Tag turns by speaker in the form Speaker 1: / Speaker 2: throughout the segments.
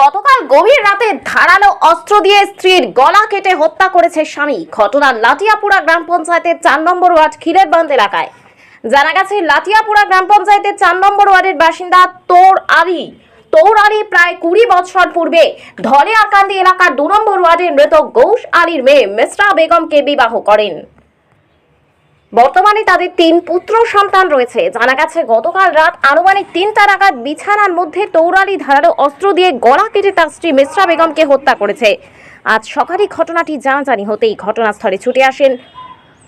Speaker 1: গতকাল গভীর রাতে ধারালো অস্ত্র দিয়ে স্ত্রীর গলা কেটে হত্যা করেছে স্বামী। ঘটনা লাটিয়াপুরা গ্রাম পঞ্চায়েতের চার নম্বর ওয়ার্ড খিলেরবন্দ এলাকায়। জানা গেছে লাটিয়াপুরা গ্রাম পঞ্চায়েতের চার নম্বর ওয়ার্ডের বাসিন্দা তোর আলী। তোর আলী প্রায় কুড়ি বছর পূর্বে ধলে আকান্দি এলাকার দু নম্বর ওয়ার্ডের মৃত গৌস আলীর মেয়ে মেসরা বেগমকে বিবাহ করেন। বর্তমানে তাদের তিন পুত্র সন্তান রয়েছে। জানা গেছে, গতকাল রাত আনুমানিক তিনটা নাগাদ বিছানার মধ্যে তৌরালি ধারালো অস্ত্র দিয়ে গলা কেটে তার স্ত্রী মিশ্রা বেগমকে হত্যা করেছে। আজ সকালে ঘটনাটি জানাজানি হতেই ঘটনাস্থলে ছুটে আসেন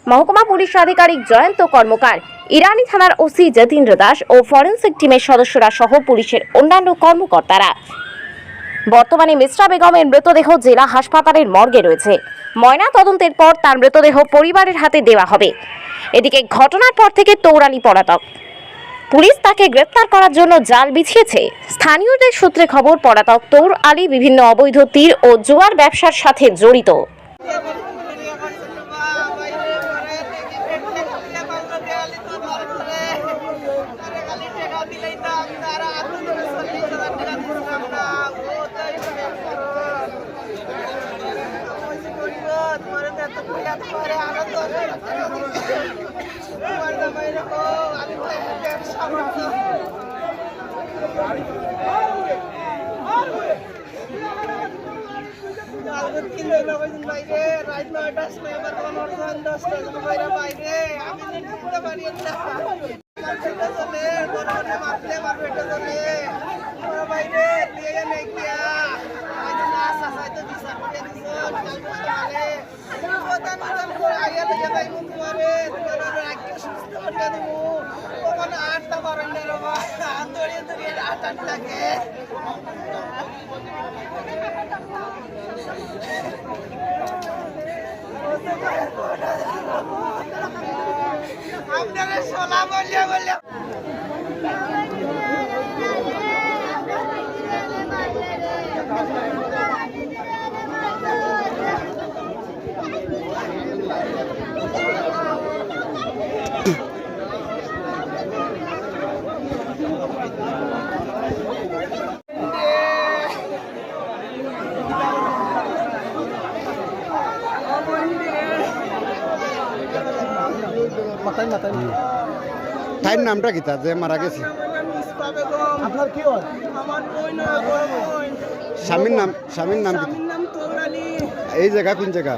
Speaker 1: মহকুমা পুলিশ আধিকারিক জয়ন্ত কর্মকার। ইরানি থানার ওসি যতীন্দ্র দাস ও ফরেন্সিক টিমের সদস্যরা সহ পুলিশের অন্যান্য কর্মকর্তারা। বর্তমানে মিশ্রা বেগমের মৃতদেহ জেলা হাসপাতালের মর্গে রয়েছে। ময়না তদন্তের পর তার মৃতদেহ পরিবারের হাতে দেওয়া হবে। এদিকে ঘটনার পর থেকে তৌরানি পলাতক। পুলিশ তাকে গ্রেপ্তার করার জন্য জাল বিছিয়েছে। স্থানীয়দের সূত্রে খবর, পলাতক তৌর আলী বিভিন্ন অবৈধ তীর ও জোয়ার ব্যবসার সাথে জড়িত।
Speaker 2: বাইরে রাত নয়টার সময় আবার আমার ঘর দশটার সময় বাইরে বাইরে আমি নিতে পারি না পেটে চলে মারলে মার পেটে চলে আমার বাইরে দিয়ে নেই গিয়া আমি না সাসাই তো বিচার করে দিছো কাল সকালে প্রধান প্রধান করে আইয়া দিয়ে তাই মুখ মারে তোমার রাখতে সুস্থ করে দেবো তখন আটটা বারো না রবা দড়িয়ে দড়িয়ে আট আট লাগে আপনারা সোলা বলিয়া বললে
Speaker 3: তাইর নামটা কি যে মারা গেছে?
Speaker 2: আপনার কি হয়?
Speaker 3: স্বামীর নাম স্বামীর নাম কি? এই জায়গা কোন জায়গা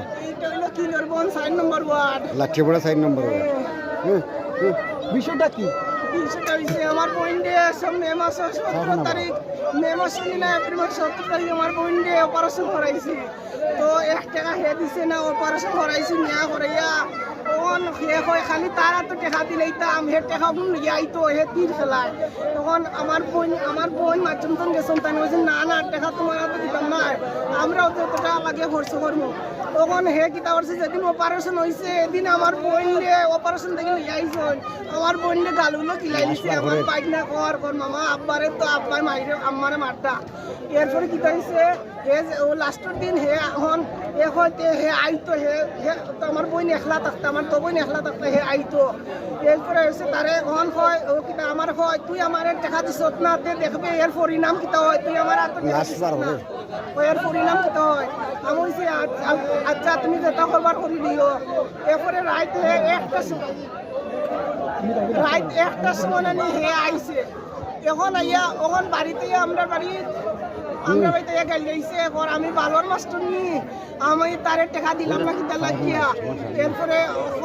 Speaker 2: বোন সাইন নম্বর ওয়ার্ড
Speaker 3: লাঠিপড়া
Speaker 4: বিষয়টা কি?
Speaker 2: সেটা হচ্ছে আমার বোন দিয়ে সব মে মাসের সতেরো তারিখ মে মাসে না এপ্রিল মাসের সতেরো তারিখ আমার বোন দিয়ে অপারেশন করাইছি। তো এক টাকা হে দিছে না অপারেশন করাইছি নিয়া করাইয়া তখন হে হয় খালি তারা তো টেকা দিলেইতাম হে টেকা আইতো হে তীর খেলায়। তখন আমার বোন আমার বোন মাচুমতন গেছেন তাই বলছে না না টেকা তোমার হাতে দিতাম না। আমরাও তো টাকা লাগে খরচ করব। তখন হে কিতা করছে? যেদিন অপারেশন হয়েছে এদিন আমার বোন অপারেশন থেকে লিয়ে আইসন। আমার বোন গালুলো কিলাই দিছে আমার বাইক না কর মামা আব্বারে তো আব্বার মাইরে আম্মারে মারটা এরপরে কি হয়েছে হে ও লাস্টের দিন হে এখন এ হয়তে হে আইতো হে হে তো আমার বোন একলা থাকতো আমার তো বোন একলা থাকতো হে আইতো। এরপরে হয়েছে তারে এখন হয় ও কিতা আমার হয় তুই আমার দেখা দিছ না দেখবে এর পরিণাম কিতা হয় তুই আমার। ও এর পরিণাম কিতা হয়। আমি আ- আচ্ছা তুমি যেটা করবার করি দিও এরপরে রাইতে একটা সময় রাত একটার সময় হে আইছে। এখন আইয়া ওখান বাড়িতে আমরা বাড়ি আমরা বাড়িতে গেল আইছে এখন আমি বালর মাস্টার নি। আমি তারে টাকা দিলাম না কিতা লাগিয়া। এরপরে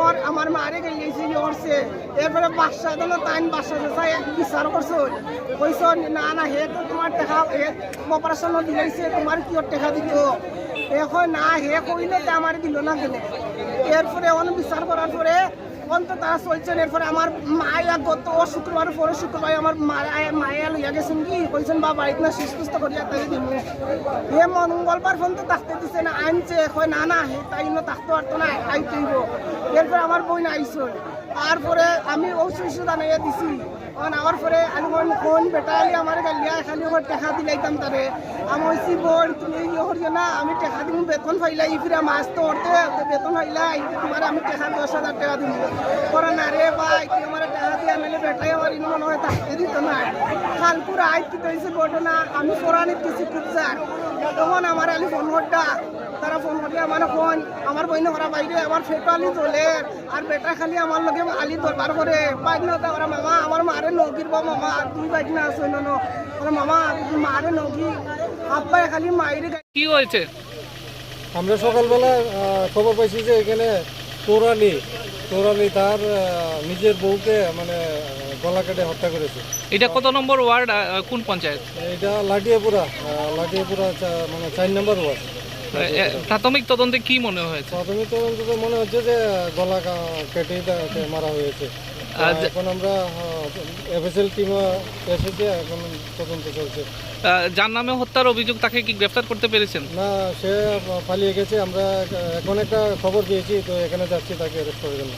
Speaker 2: ওর আমার মারে গেল আইছে কি এরপরে বাসা দিল তাইন বাসা চাই বিচার করছ। কইছ, না না, হে তো তোমার টাকা, হে অপারেশন দিলাইছে, তোমার কি টাকা দিত এখন না, হে কইলে তো আমার দিল না কেন? এরপরে অন বিচার করার পরে অন্তত তারা চলছেন, এরপরে আমার মায়া গত শুক্রবার পরে শুক্রবার আমার মায়া মায়া লইয়া গেছেন কি? কইছেন বা বাড়িতে না সুস্থ করিয়া তাই দিব হে মঙ্গলবার ফোন তো থাকতে দিছে না, আনছে, কয়, না না, হে তাই না থাকতে পারতো না আইতে হইব এরপরে আমার বই আইসন তারপরে আমি ঔষধ আনাইয়া দিছি। অন আমার পরে আমি কোন বেটা আলি আমার গালিয়া, খালি ওর টেকা দিলাইতাম তারে। আমি হইছি বোন, তুমি ইয়ে করিও না, আমি টেকা দিম, বেতন পাইলাই ফিরা মাছ তো উঠতে বেতন পাইলাই তোমার আমি টেকা দশ হাজার টাকা দিব বেটাই ঘটনা আমি তখন আমার আলি ফোন করটা তারা ফোন করি আমার ফোন আমার বইনে ওরা বাইরে আমার ফেটো আলি আর বেটা খালি আমার লগে আলি দরবার করে। বাইকনা ওরা মামা আমার মারে লগির বা মামা তুই বাইকনা আসো না মামা আব্বাই খালি
Speaker 4: কি হয়েছে?
Speaker 5: আমরা সকালবেলা খবর পাইছি যে এখানে তোরালি তোরালি তার নিজের বউকে মানে গলা কেটে হত্যা করেছে।
Speaker 4: এটা কত নম্বর ওয়ার্ড কোন পঞ্চায়েত?
Speaker 5: এটা লাটিয়াপুরা লাটিয়াপুরা মানে চার নম্বর ওয়ার্ড।
Speaker 4: প্রাথমিক তদন্তে কি মনে হয়েছে?
Speaker 5: প্রাথমিক তদন্তে মনে হচ্ছে যে গলা কেটে মারা হয়েছে। এখন আমরা এফএসএল টিম এসেছে এখন তদন্ত চলছে।
Speaker 4: যার নামে হত্যার অভিযোগ তাকে কি গ্রেফতার করতে পেরেছেন?
Speaker 5: না সে পালিয়ে গেছে আমরা এখন একটা খবর পেয়েছি তো এখানে যাচ্ছি তাকে অ্যারেস্ট করার জন্য